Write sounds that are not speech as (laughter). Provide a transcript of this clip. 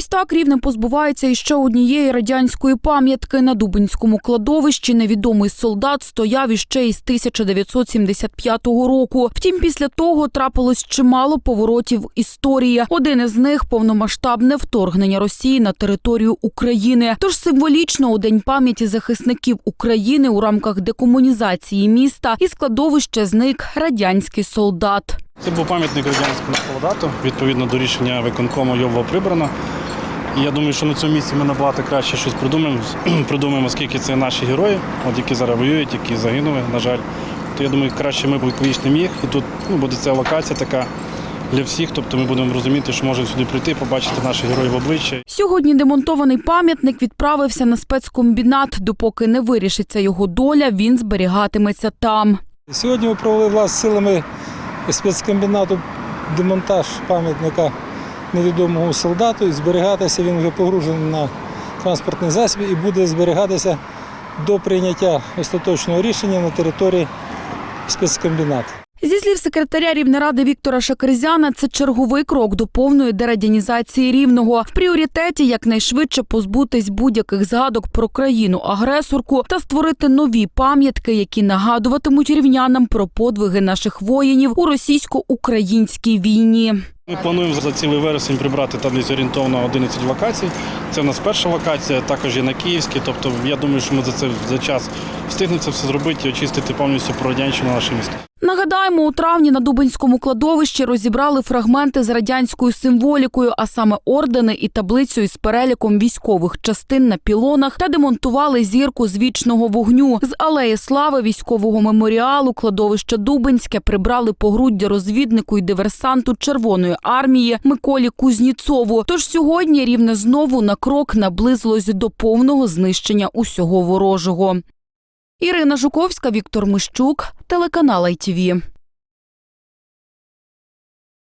Ось так рівне позбувається іще однієї радянської пам'ятки на Дубинському кладовищі. Невідомий солдат стояв іще із 1975 року. Втім, після того трапилось чимало поворотів історії. Один із них повномасштабне вторгнення Росії на територію України. Тож символічно у день пам'яті захисників України у рамках декомунізації міста із кладовища зник радянський солдат. Це був пам'ятник радянському солдату. Відповідно до рішення виконкому його було прибрано. І я думаю, що на цьому місці ми набагато краще щось придумаємо, (clears throat) придумаємо, скільки це наші герої, от які зараз воюють, які загинули, на жаль. То я думаю, краще ми повічнимо їх. І тут ну, буде ця локація така для всіх. Тобто ми будемо розуміти, що можемо сюди прийти, побачити наших героїв в обличчя. Сьогодні демонтований пам'ятник відправився на спецкомбінат. Допоки не вирішиться його доля, він зберігатиметься там. Сьогодні ми провели власне силами спецкомбінату демонтаж пам'ятника невідомому солдату. І зберігатися він вже погружений на транспортний засіб і буде зберігатися до прийняття остаточного рішення на території спецкомбінату. Слів секретаря Рівнеради Віктора Шакерзяна, це черговий крок до повної дерадянізації рівного. В пріоритеті якнайшвидше позбутись будь-яких згадок про країну-агресорку та створити нові пам'ятки, які нагадуватимуть рівнянам про подвиги наших воїнів у російсько-українській війні. Ми плануємо за цілий вересень прибрати там десь орієнтовно 11 локацій. Це у нас перша локація, також є на Київській. Тобто я думаю, що ми за це за час встигнемо це все зробити і очистити повністю про радянщину наше місто. Нагадаємо, у травні на Дубинському кладовищі розібрали фрагменти з радянською символікою, а саме ордени і таблицю із переліком військових частин на пілонах та демонтували зірку з вічного вогню. З алеї слави військового меморіалу кладовище Дубинське прибрали погруддя розвіднику і диверсанту Червоної армії Миколі Кузніцову. Тож сьогодні рівне знову на крок наблизилось до повного знищення усього ворожого. Ірина Жуковська, Віктор Мищук, телеканал ITV.